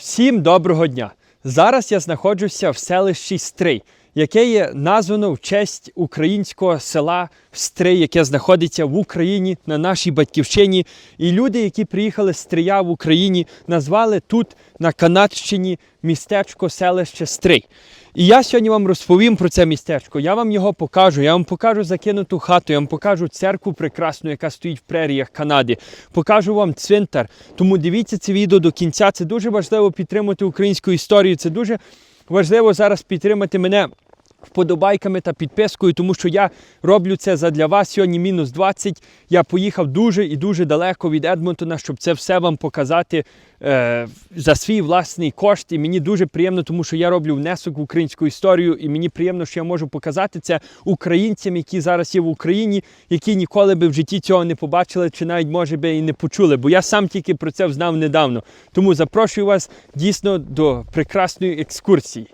Всім доброго дня! Зараз я знаходжуся в селищі Стрий, яке є названо в честь українського села Стрий, яке знаходиться в Україні на нашій батьківщині. І люди, які приїхали з Стрия в Україні, назвали тут на Канадщині містечко селище Стрий. І я сьогодні вам розповім про це містечко. Я вам його покажу. Я вам покажу закинуту хату, я вам покажу церкву прекрасну, яка стоїть в преріях Канади. Покажу вам цвинтар. Тому дивіться це відео до кінця. Це дуже важливо підтримати українську історію. Це дуже важливо зараз підтримати мене. Вподобайками та підпискою, тому що я роблю це задля вас. Сьогодні мінус 20. Я поїхав дуже і дуже далеко від Едмонтона, щоб це все вам показати е, за свій власний кошт. І мені дуже приємно, тому що я роблю внесок в українську історію, і мені приємно, що я можу показати це українцям, які зараз є в Україні, які ніколи би в житті цього не побачили, чи навіть може би і не почули. Бо я сам тільки про це знав недавно. Тому запрошую вас дійсно до прекрасної екскурсії.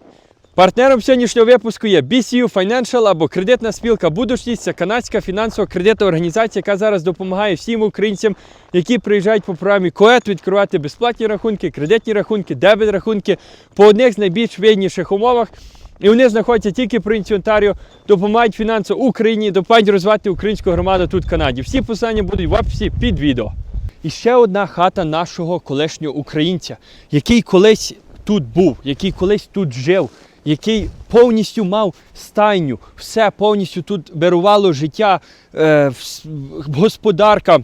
Партнером сьогоднішнього випуску є BCU Financial або кредитна спілка Будучність. Це канадська фінансова кредитна організація, яка зараз допомагає всім українцям, які приїжджають по програмі КОЕТ, відкривати безплатні рахунки, кредитні рахунки, дебет рахунки по одних з найбільш вигідніших умовах. І вони знаходяться тільки провінції Онтаріо, допомагають фінансово Україні, допомагають розвивати українську громаду тут в Канаді. Всі посилання будуть в описі під відео. І ще одна хата нашого колишнього українця, який колись тут був, який колись тут жив, який повністю мав стайню, все повністю тут берувало життя, е, господарка.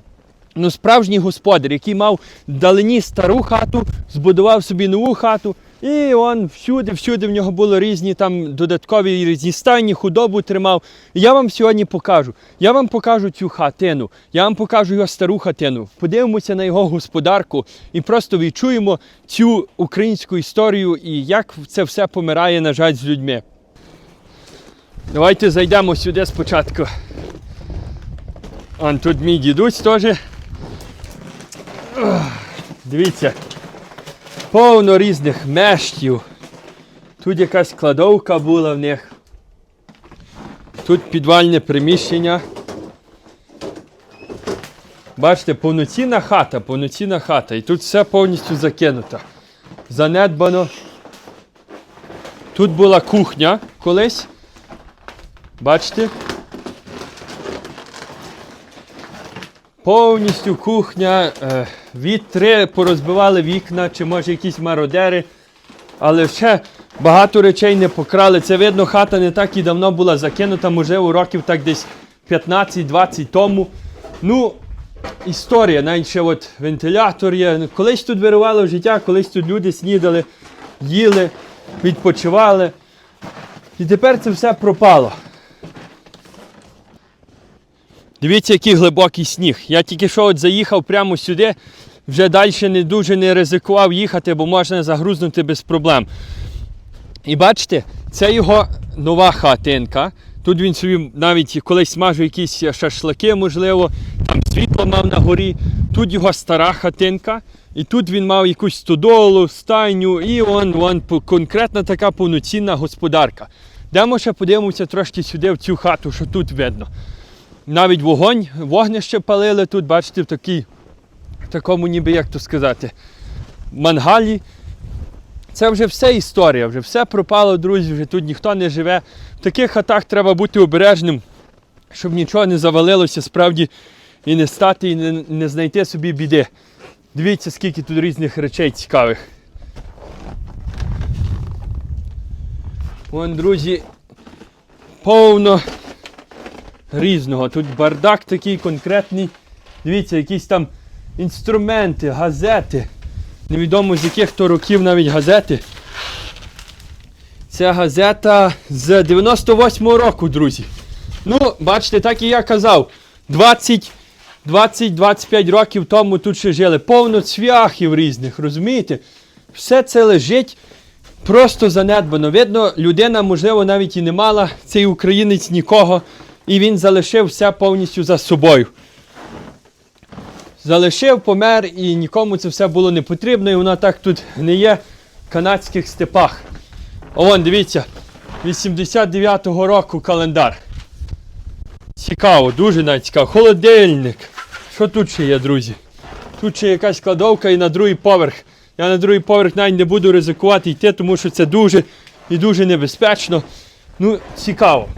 Ну, справжній господар, який мав вдалині стару хату, збудував собі нову хату, і он всюди, всюди в нього було різні там додаткові різні стайні, худобу тримав. І я вам сьогодні покажу. Я вам покажу цю хатину, я вам покажу його стару хатину. Подивимося на його господарку і просто відчуємо цю українську історію і як це все помирає, на жаль, з людьми. Давайте зайдемо сюди спочатку. Он тут мій дідусь теж. Дивіться, повно різних мештів. Тут якась кладовка була в них. Тут підвальне приміщення. Бачите, повноцінна хата, повноцінна хата. І тут все повністю закинуто. Занедбано. Тут була кухня колись. Бачите? Повністю кухня, е, вітри порозбивали вікна, чи може якісь мародери. Але ще багато речей не покрали. Це видно, хата не так і давно була закинута, можливо, років так десь 15-20 тому. Ну, історія, навіть от вентилятор є. Ну, Колись тут вирувало життя, колись тут люди снідали, їли, відпочивали. І тепер це все пропало. Дивіться, який глибокий сніг. Я тільки що от заїхав прямо сюди, вже далі не дуже не ризикував їхати, бо можна загрузнути без проблем. І бачите, це його нова хатинка. Тут він собі навіть колись смажив якісь шашлики, можливо, там світло мав на горі. Тут його стара хатинка. І тут він мав якусь стодолу, стайню, і он, он конкретна така повноцінна господарка. Йдемо ще подивимося трошки сюди, в цю хату, що тут видно. Навіть вогонь, вогнище палили тут, бачите, в такій, в такому ніби, як то сказати, мангалі. Це вже все історія, вже все пропало, друзі, вже тут ніхто не живе. В таких хатах треба бути обережним, щоб нічого не завалилося справді і не стати, і не, не знайти собі біди. Дивіться, скільки тут різних речей цікавих. Вон, друзі, повно різного. Тут бардак такий конкретний. Дивіться, якісь там інструменти, газети. Невідомо з яких то років навіть газети. Це газета з 98-го року, друзі. Ну, бачите, так і я казав. 20 20-25 років тому тут ще жили. Повно цвяхів різних, розумієте? Все це лежить просто занедбано. Видно, людина, можливо, навіть і не мала, цей українець нікого, і він залишив все повністю за собою. Залишив, помер, і нікому це все було не потрібно, і воно так тут не є в канадських степах. Вон, дивіться, 89-го року календар. Цікаво, дуже цікаво. Холодильник. Що тут ще є, друзі? Тут ще якась кладовка і на другий поверх. Я на другий поверх навіть не буду ризикувати йти, тому що це дуже і дуже небезпечно. Ну, цікаво.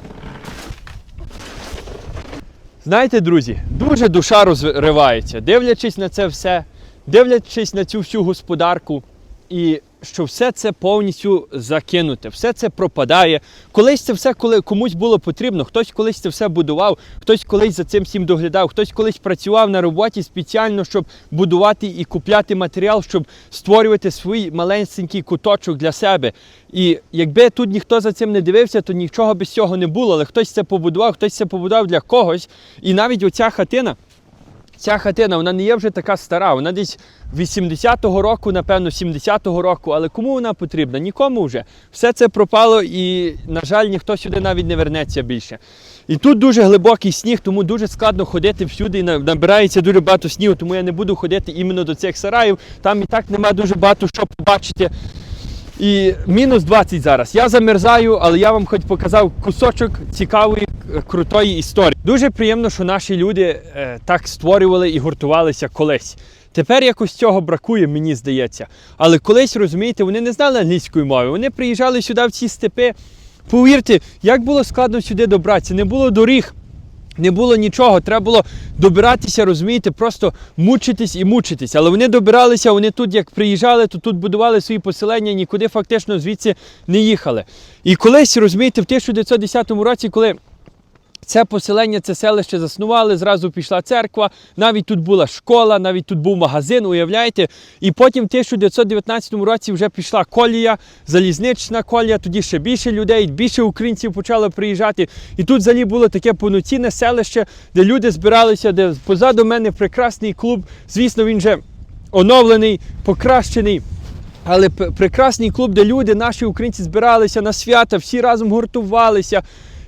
Знаєте, друзі, дуже душа розривається, дивлячись на це все, дивлячись на цю всю господарку, і що все це повністю закинуте, все це пропадає. Колись це все коли комусь було потрібно, хтось колись це все будував, хтось колись за цим всім доглядав, хтось колись працював на роботі спеціально, щоб будувати і купляти матеріал, щоб створювати свій маленький куточок для себе. І якби тут ніхто за цим не дивився, то нічого без цього не було. Але хтось це побудував, хтось це побудував для когось. І навіть оця хатина. Ця хатина вона не є вже така стара, вона десь 80-го року, напевно, 70-го року, але кому вона потрібна? Нікому вже. Все це пропало і, на жаль, ніхто сюди навіть не вернеться більше. І тут дуже глибокий сніг, тому дуже складно ходити всюди, і набирається дуже багато снігу, тому я не буду ходити іменно до цих сараїв. Там і так нема дуже багато що побачити. І мінус 20 зараз. Я замерзаю, але я вам хоч показав кусочок цікавої, крутої історії. Дуже приємно, що наші люди е, так створювали і гуртувалися колись. Тепер якось цього бракує, мені здається. Але колись, розумієте, вони не знали англійської мови. Вони приїжджали сюди в ці степи. Повірте, як було складно сюди добратися, не було доріг. Не було нічого, треба було добиратися, розумієте, просто мучитись і мучитись. Але вони добиралися, вони тут, як приїжджали, то тут будували свої поселення, нікуди фактично звідси не їхали. І колись, розумієте, в 1910 році, коли це поселення, це селище заснували, зразу пішла церква, навіть тут була школа, навіть тут був магазин, уявляєте? І потім в 1919 році вже пішла колія, залізнична колія, тоді ще більше людей, більше українців почало приїжджати. І тут взагалі було таке повноцінне селище, де люди збиралися, де позаду мене прекрасний клуб. Звісно, він вже оновлений, покращений. Але прекрасний клуб, де люди, наші українці, збиралися на свята, всі разом гуртувалися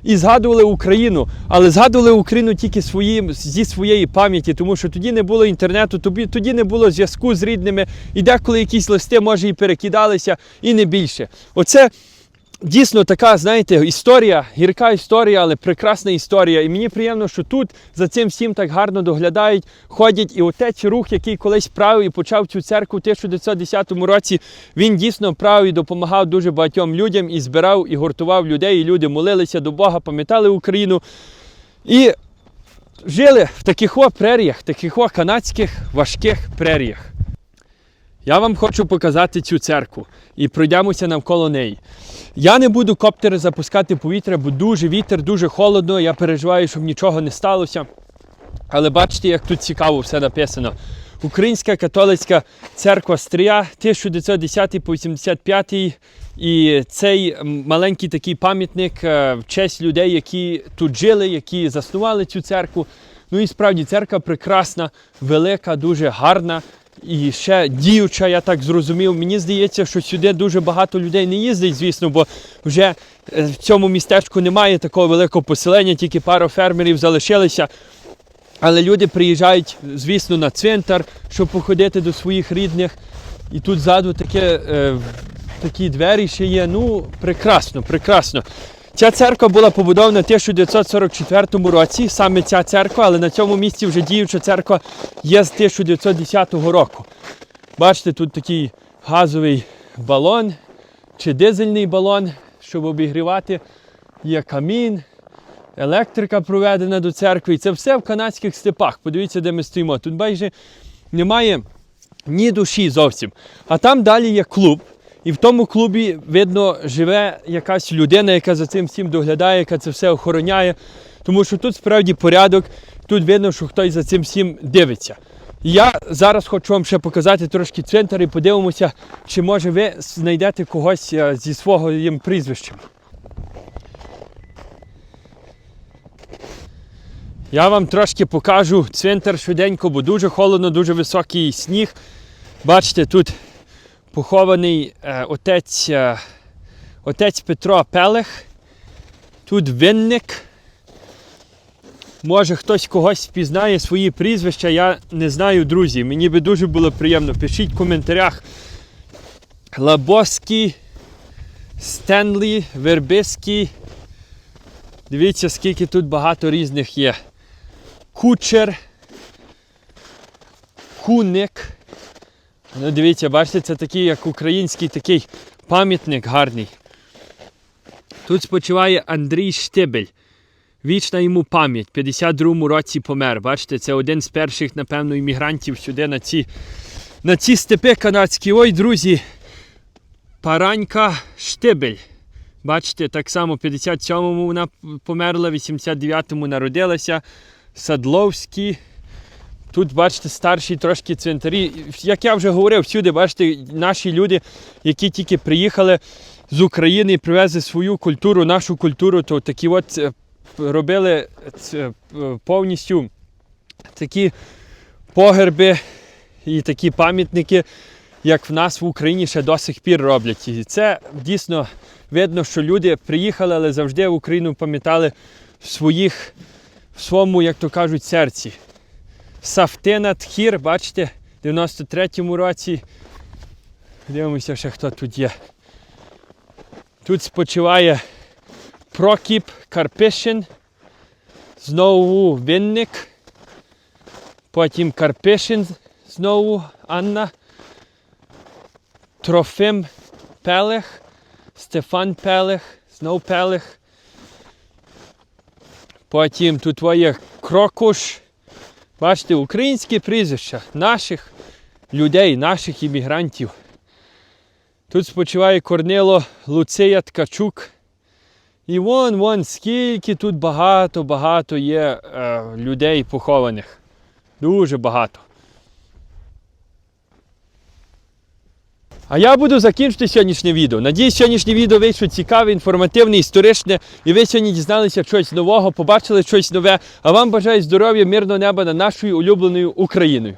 і згадували Україну, але згадували Україну тільки своїм, зі своєї пам'яті, тому що тоді не було інтернету, тобі, тоді не було зв'язку з рідними, і деколи якісь листи, може, і перекидалися, і не більше. Оце дійсно така, знаєте, історія, гірка історія, але прекрасна історія. І мені приємно, що тут за цим всім так гарно доглядають, ходять. І отець рух, який колись правив і почав цю церкву у 1910 році, він дійсно правив і допомагав дуже багатьом людям і збирав і гуртував людей. І люди молилися до Бога, пам'ятали Україну. І жили в таких преріях, таких о канадських важких преріях. Я вам хочу показати цю церкву і пройдемося навколо неї. Я не буду коптери запускати повітря, бо дуже вітер, дуже холодно. Я переживаю, щоб нічого не сталося. Але бачите, як тут цікаво все написано. Українська католицька церква Стрия 1910 по 85 і цей маленький такий пам'ятник е, в честь людей, які тут жили, які заснували цю церкву. Ну і справді церква прекрасна, велика, дуже гарна і ще діюча, я так зрозумів. Мені здається, що сюди дуже багато людей не їздить, звісно, бо вже е, в цьому містечку немає такого великого поселення, тільки пара фермерів залишилися. Але люди приїжджають, звісно, на цвинтар, щоб походити до своїх рідних. І тут ззаду таке, е, такі двері ще є. Ну, прекрасно, прекрасно. Ця церква була побудована в 1944 році, саме ця церква, але на цьому місці вже діюча церква є з 1910 року. Бачите, тут такий газовий балон чи дизельний балон, щоб обігрівати. Є камін, електрика проведена до церкви. І це все в канадських степах. Подивіться, де ми стоїмо. Тут майже немає ні душі зовсім. А там далі є клуб. І в тому клубі, видно, живе якась людина, яка за цим всім доглядає, яка це все охороняє. Тому що тут справді порядок, тут видно, що хтось за цим всім дивиться. Я зараз хочу вам ще показати трошки цвинтар і подивимося, чи може ви знайдете когось е, зі свого їм прізвищем. Я вам трошки покажу цвинтар швиденько, бо дуже холодно, дуже високий сніг. Бачите, тут похований е, отець, е, отець Петро Пелех. Тут винник. Може хтось когось впізнає свої прізвища, я не знаю, друзі. Мені би дуже було приємно. Пишіть в коментарях. Лабоський, Стенлі, Вербиський. Дивіться, скільки тут багато різних є. Кучер, куник, Ну, дивіться, бачите, це такий, як український такий пам'ятник гарний. Тут спочиває Андрій Штибель. Вічна йому пам'ять. В 52-му році помер. Бачите, це один з перших, напевно, іммігрантів сюди на ці, на ці степи канадські. Ой, друзі, Паранька Штибель. Бачите, так само в 57-му вона померла, в 89-му народилася. Садловський. Тут, бачите, старші трошки цвинтарі. Як я вже говорив, всюди, бачите, наші люди, які тільки приїхали з України і привезли свою культуру, нашу культуру, то такі от е, робили е, повністю такі погерби і такі пам'ятники, як в нас в Україні ще до сих пір роблять. І це дійсно видно, що люди приїхали, але завжди в Україну пам'ятали в своїх, в своєму, як то кажуть, серці. Сафтина Тхір, бачите, в 93-му році. Дивимося, ще хто тут є. Тут спочиває Прокіп Карпишин, знову Винник, потім Карпишин, знову Анна, Трофим Пелех, Стефан Пелех, знову Пелех. Потім тут є Крокуш. Бачите, українські прізвища наших людей, наших іммігрантів. Тут спочиває Корнило Луція Ткачук. І вон, вон, скільки тут багато-багато є е, людей похованих. Дуже багато. А я буду закінчити сьогоднішнє відео. Надіюсь, сьогоднішнє відео вийшло цікаве, інформативне, історичне. І ви сьогодні дізналися щось нового, побачили щось нове. А вам бажаю здоров'я, мирного неба над нашою улюбленою Україною.